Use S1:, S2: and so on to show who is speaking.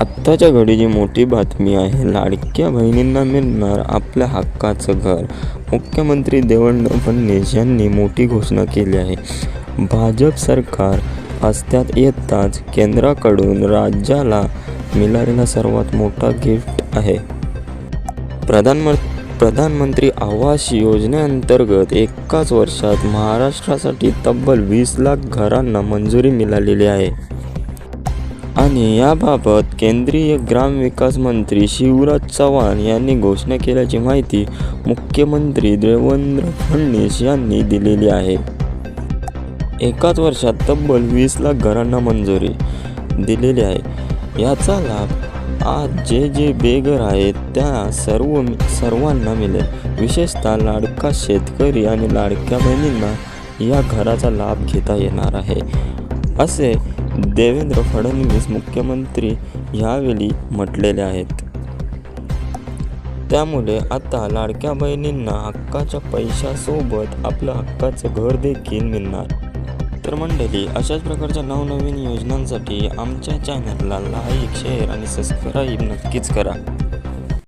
S1: आत्ताच्या घडीची मोठी बातमी आहे लाडक्या बहिणींना मिळणार आपल्या हक्काचं घर. मुख्यमंत्री देवेंद्र फडणवीस यांनी मोठी घोषणा केली आहे. भाजप सरकार अस्त्यात येताच केंद्राकडून राज्याला मिळालेला सर्वात मोठा गिफ्ट आहे. प्रधानमं प्रधानमंत्री आवास योजनेअंतर्गत एकाच वर्षात महाराष्ट्रासाठी तब्बल वीस लाख घरांना मंजुरी मिळालेली आहे. आणि याबाबत केंद्रीय ग्रामविकास मंत्री शिवराज चव्हाण यांनी घोषणा केल्याची माहिती मुख्यमंत्री देवेंद्र फडणवीस यांनी दिलेली आहे. एकाच वर्षात तब्बल वीस लाख घरांना मंजुरी दिलेली आहे. याचा लाभ आज जे जे बेघर आहेत त्या सर्व सर्वांना मिळेल. विशेषतः लाडका शेतकरी आणि लाडक्या बहिणींना या घराचा लाभ घेता येणार आहे. असे देवेंद्र फडणवीस मुख्यमंत्री ह्यावेळी म्हटलेले आहेत. त्यामुळे आता लाडक्या बहिणींना हक्काच्या पैशासोबत आपलं हक्काचं घर देखील मिळणार. तर मंडळी अशाच प्रकारच्या नवनवीन योजनांसाठी आमच्या चॅनलला लाईक शेअर आणि सबस्क्राईब नक्कीच करा.